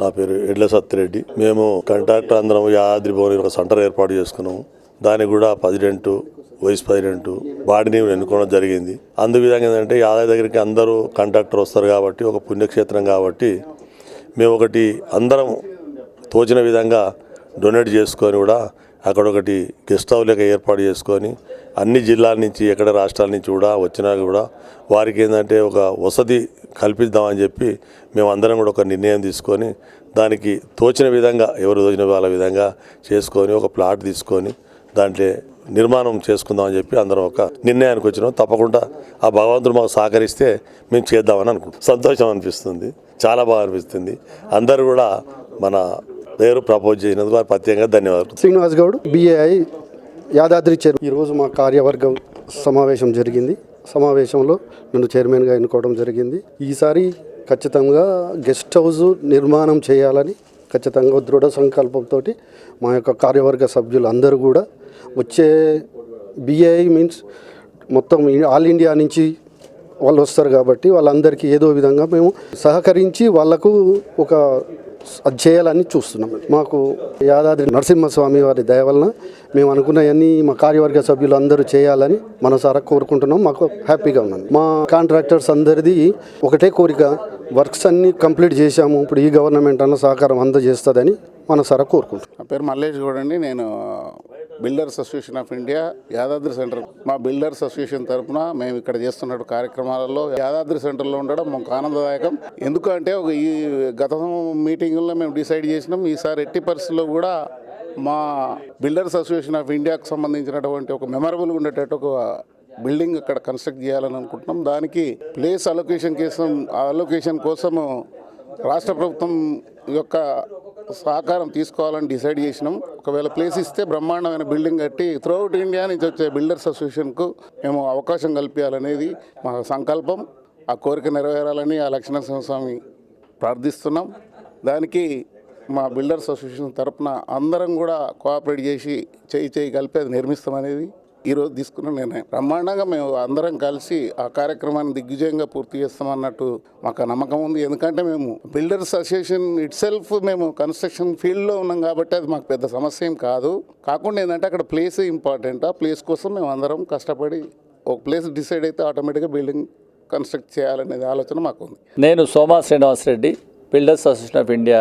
నా పేరు ఎడ్ల సత్తిరెడ్డి. మేము కంటాక్ట్ అందరం యాదాద్రి భవన్ ఒక సెంటర్ ఏర్పాటు చేసుకున్నాము దానికి కూడా ప్రెసిడెంట్ వైస్ ప్రెసిడెంట్ వాడిని ఎన్నుకోవడం జరిగింది. అందు విధంగా ఏంటంటే యాదాద్రి దగ్గరికి అందరూ కంట్రాక్టర్ వస్తారు కాబట్టి ఒక పుణ్యక్షేత్రం కాబట్టి మేము ఒకటి అందరం తోచిన విధంగా డొనేట్ చేసుకొని కూడా అక్కడ ఒకటి గెస్ట్ హౌస్ లెక్క ఏర్పాటు చేసుకొని అన్ని జిల్లాల నుంచి ఎక్కడ రాష్ట్రాల నుంచి కూడా వచ్చినా కూడా వారికి ఏంటంటే ఒక వసతి కల్పిద్దామని చెప్పి మేము అందరం కూడా ఒక నిర్ణయం తీసుకొని దానికి తోచిన విధంగా ఎవరు తోచిన వాళ్ళ విధంగా చేసుకొని ఒక ప్లాట్ తీసుకొని దాంట్లో నిర్మాణం చేసుకుందామని చెప్పి అందరం ఒక నిర్ణయానికి వచ్చినాం. తప్పకుండా ఆ భగవంతుడు మాకు సహకరిస్తే మేము చేద్దామని అనుకుంటాం సంతోషం అనిపిస్తుంది. చాలా బాగా అనిపిస్తుంది. అందరూ కూడా మన పేరు ప్రపోజ్ చేసినందుకు ప్రత్యేకంగా ధన్యవాదాలు. శ్రీనివాస్ గౌడ్ బిఏఐ యాదాద్రి చైర్ ఈరోజు మా కార్యవర్గం సమావేశం జరిగింది. సమావేశంలో నన్ను చైర్మన్గా ఎన్నుకోవడం జరిగింది. ఈసారి ఖచ్చితంగా గెస్ట్ హౌస్ నిర్మాణం చేయాలని ఖచ్చితంగా దృఢ సంకల్పంతో మా యొక్క కార్యవర్గ సభ్యులు అందరూ కూడా వచ్చే బిఏఐ మీన్స్ మొత్తం ఆల్ ఇండియా నుంచి వాళ్ళు వస్తారు కాబట్టి వాళ్ళందరికీ ఏదో విధంగా మేము సహకరించి వాళ్ళకు ఒక అది చేయాలని చూస్తున్నాం. మాకు యాదాద్రి నరసింహస్వామి వారి దయ వలన మేము అనుకున్నవన్నీ మా కార్యవర్గ సభ్యులు అందరూ చేయాలని మనసారా కోరుకుంటున్నాం. మాకు హ్యాపీగా ఉన్నాం. మా కాంట్రాక్టర్స్ అందరిది ఒకటే కోరిక వర్క్స్ అన్నీ కంప్లీట్ చేశాము. ఇప్పుడు ఈ గవర్నమెంట్ అన్న సహకారం అందజేస్తుందని మనసారా కోరుకుంటున్నాం. నా పేరు మల్లేష్ గౌడ్ అండి. నేను builders association of India Yadadri centre మా బిల్డర్స్ అసోసియేషన్ తరపున మేము ఇక్కడ చేస్తున్న కార్యక్రమాలలో యాదాద్రి సెంటర్లో ఉండడం మాకు ఆనందదాయకం. ఎందుకంటే ఒక ఈ గత మీటింగుల్లో మేము డిసైడ్ చేసినాం ఈసారి ఎట్టి పరిస్థితుల్లో కూడా మా బిల్డర్స్ అసోసియేషన్ ఆఫ్ ఇండియాకు సంబంధించినటువంటి ఒక మెమరబుల్ ఉండేటట్టు ఒక బిల్డింగ్ అక్కడ కన్స్ట్రక్ట్ చేయాలని అనుకుంటున్నాం. దానికి ప్లేస్ అలొకేషన్ కోసం అలొకేషన్ కోసము రాష్ట్ర ప్రభుత్వం యొక్క సహకారం తీసుకోవాలని డిసైడ్ చేసినాం. ఒకవేళ ప్లేస్ ఇస్తే బ్రహ్మాండమైన బిల్డింగ్ కట్టి త్రూఅవుట్ ఇండియా నుంచి వచ్చే బిల్డర్స్ అసోసియేషన్కు మేము అవకాశం కల్పించాలనేది మా సంకల్పం. ఆ కోరిక నెరవేరాలని ఆ లక్ష్మణ స్వామి ప్రార్థిస్తున్నాం. దానికి మా బిల్డర్స్ అసోసియేషన్ తరఫున అందరం కూడా కోఆపరేట్ చేసి చేయి చేయి కలిపి అది నిర్మిస్తామనేది ఈరోజు తీసుకున్న నిర్ణయం. బ్రహ్మాండంగా మేము అందరం కలిసి ఆ కార్యక్రమాన్ని దిగ్విజయంగా పూర్తి చేస్తామన్నట్టు మాకు నమ్మకం ఉంది. ఎందుకంటే మేము బిల్డర్స్ అసోసియేషన్ ఇట్ సెల్ఫ్ మేము కన్స్ట్రక్షన్ ఫీల్డ్లో ఉన్నాం కాబట్టి అది మాకు పెద్ద సమస్య ఏం కాదు. కాకుండా ఏంటంటే అక్కడ ప్లేస్ ఇంపార్టెంట్? ఆ ప్లేస్ కోసం మేము అందరం కష్టపడి ఒక ప్లేస్ డిసైడ్ అయితే ఆటోమేటిక్గా బిల్డింగ్ కన్స్ట్రక్ట్ చేయాలనేది ఆలోచన మాకు ఉంది నేను Soma Srinivasa Reddy builders association of India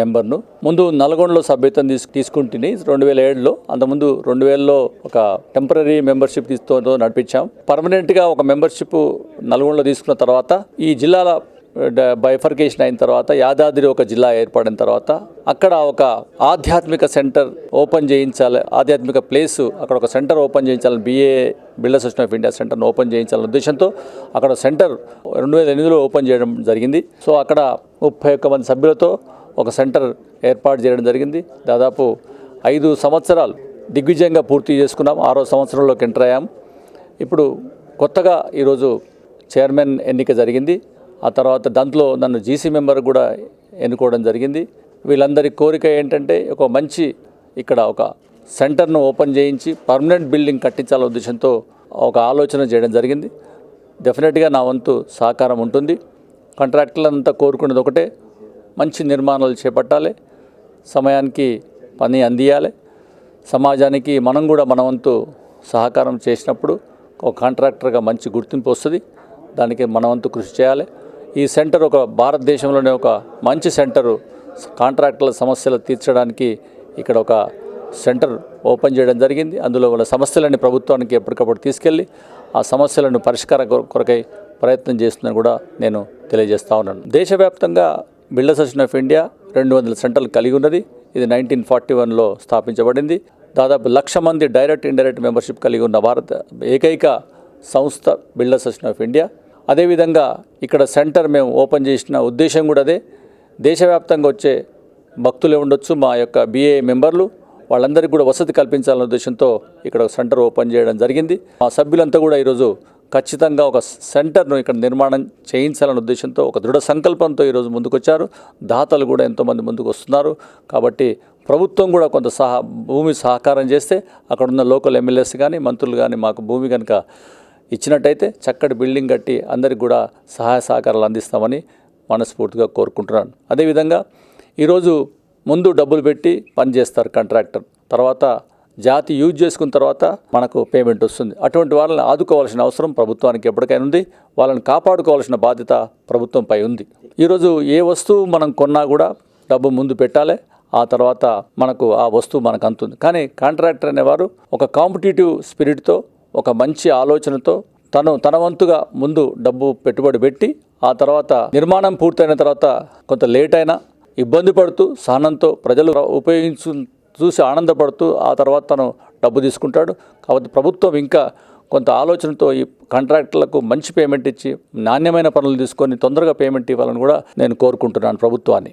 మెంబర్ను. ముందు నల్గొండలో సభ్యత్వం తీసు తీసుకుంటుంది. రెండు వేల ఏడులో అంతకుముందు రెండు వేలలో ఒక టెంపరీ మెంబర్షిప్ తీసుకో నడిపించాం. పర్మనెంట్గా ఒక మెంబర్షిప్ నల్గొండలో తీసుకున్న తర్వాత ఈ జిల్లాల బైఫర్కేషన్ అయిన తర్వాత యాదాద్రి ఒక జిల్లా ఏర్పడిన తర్వాత అక్కడ ఒక ఆధ్యాత్మిక సెంటర్ ఓపెన్ చేయించాలి ఆధ్యాత్మిక ప్లేసు అక్కడ ఒక సెంటర్ ఓపెన్ చేయించాలని BA builder association of India సెంటర్ను ఓపెన్ చేయించాలనే ఉద్దేశంతో అక్కడ సెంటర్ రెండు వేల ఎనిమిదిలో ఓపెన్ చేయడం జరిగింది. సో అక్కడ ముప్పై ఒక్క మంది సభ్యులతో ఒక సెంటర్ ఏర్పాటు చేయడం జరిగింది. దాదాపు ఐదు సంవత్సరాలు దిగ్విజయంగా పూర్తి చేసుకున్నాం. ఆరో సంవత్సరంలోకి ఎంటర్ అయ్యాం. ఇప్పుడు కొత్తగా ఈరోజు చైర్మన్ ఎన్నిక జరిగింది. ఆ తర్వాత దాంట్లో నన్ను జీసీ మెంబర్ కూడా ఎన్నుకోవడం జరిగింది. వీళ్ళందరి కోరిక ఏంటంటే ఒక మంచి ఇక్కడ ఒక సెంటర్ను ఓపెన్ చేయించి పర్మనెంట్ బిల్డింగ్ కట్టించాలనే ఉద్దేశంతో ఒక ఆలోచన చేయడం జరిగింది. డెఫినెట్గా నా వంతు సహకారం ఉంటుంది. కాంట్రాక్టర్లంతా కోరుకునేది ఒకటే. మంచి నిర్మాణాలు చేపట్టాలి. సమయానికి పని అందియాలి. సమాజానికి మనం కూడా మనవంతు సహకారం చేసినప్పుడు ఒక కాంట్రాక్టర్గా మంచి గుర్తింపు వస్తుంది. దానికి మనవంతు కృషి చేయాలి. ఈ సెంటర్ ఒక భారతదేశంలోనే ఒక మంచి సెంటరు. కాంట్రాక్టర్ల సమస్యలు తీర్చడానికి ఇక్కడ ఒక సెంటర్ ఓపెన్ చేయడం జరిగింది. అందులో ఉన్న సమస్యలన్నీ ప్రభుత్వానికి ఎప్పటికప్పుడు తీసుకెళ్ళి ఆ సమస్యలను పరిష్కార కొరకై ప్రయత్నం చేస్తుందని కూడా నేను తెలియజేస్తా ఉన్నాను. దేశవ్యాప్తంగా బిల్డర్స్ అసోసియేషన్ ఆఫ్ ఇండియా రెండు వందల సెంటర్లు కలిగి ఉన్నది. ఇది నైన్టీన్ ఫార్టీ వన్లో స్థాపించబడింది. దాదాపు లక్ష మంది డైరెక్ట్ ఇండైరెక్ట్ మెంబర్షిప్ కలిగి ఉన్న భారత ఏకైక సంస్థ బిల్డర్స్ అసోసియేషన్ ఆఫ్ ఇండియా అదేవిధంగా ఇక్కడ సెంటర్ మేము ఓపెన్ చేసిన ఉద్దేశం కూడా అదే. దేశవ్యాప్తంగా వచ్చే భక్తులే ఉండొచ్చు మా యొక్క బిఏ మెంబర్లు. వాళ్ళందరికీ కూడా వసతి కల్పించాలనే ఉద్దేశంతో ఇక్కడ ఒక సెంటర్ ఓపెన్ చేయడం జరిగింది. మా సభ్యులంతా కూడా ఈరోజు ఖచ్చితంగా ఒక సెంటర్ను ఇక్కడ నిర్మాణం చేయించాలనే ఉద్దేశంతో ఒక దృఢ సంకల్పంతో ఈరోజు ముందుకొచ్చారు. దాతలు కూడా ఎంతోమంది ముందుకు వస్తున్నారు. కాబట్టి ప్రభుత్వం కూడా కొంత సహా భూమి సహకారం చేస్తే అక్కడ ఉన్న లోకల్ ఎమ్మెల్యేస్ కానీ మంత్రులు కానీ మాకు భూమి కనుక ఇచ్చినట్టయితే చక్కటి బిల్డింగ్ కట్టి అందరికి కూడా సహాయ సహకారాలు అందిస్తామని మనస్ఫూర్తిగా కోరుకుంటున్నాను. అదేవిధంగా ఈరోజు ముందు డబ్బులు పెట్టి పని చేస్తారు కాంట్రాక్టర్. తర్వాత జాతి యూజ్ చేసుకున్న తర్వాత మనకు పేమెంట్ వస్తుంది. అటువంటి వాళ్ళని ఆదుకోవాల్సిన అవసరం ప్రభుత్వానికి ఎప్పటికైనా ఉంది. వాళ్ళని కాపాడుకోవాల్సిన బాధ్యత ప్రభుత్వంపై ఉంది. ఈరోజు ఏ వస్తువు మనం కొన్నా కూడా డబ్బు ముందు పెట్టాలి. ఆ తర్వాత మనకు ఆ వస్తువు మనకు అందుతుంది. కానీ కాంట్రాక్టర్ అనేవారు ఒక కాంపిటేటివ్ స్పిరిట్తో ఒక మంచి ఆలోచనతో తను తన వంతుగా ముందు డబ్బు పెట్టుబడి పెట్టి ఆ తర్వాత నిర్మాణం పూర్తయిన తర్వాత కొంత లేట్ అయినా ఇబ్బంది పడుతూ సహనంతో ప్రజలు ఉపయోగించు చూసి ఆనందపడుతూ ఆ తర్వాత తను డబ్బు తీసుకుంటాడు. కాబట్టి ప్రభుత్వం ఇంకా కొంత ఆలోచనతో ఈ కాంట్రాక్టర్లకు మంచి పేమెంట్ ఇచ్చి నాణ్యమైన పనులు తీసుకొని తొందరగా పేమెంట్ ఇవ్వాలని కూడా నేను కోరుకుంటున్నాను ప్రభుత్వాన్ని.